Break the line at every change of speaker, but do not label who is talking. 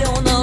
bile ona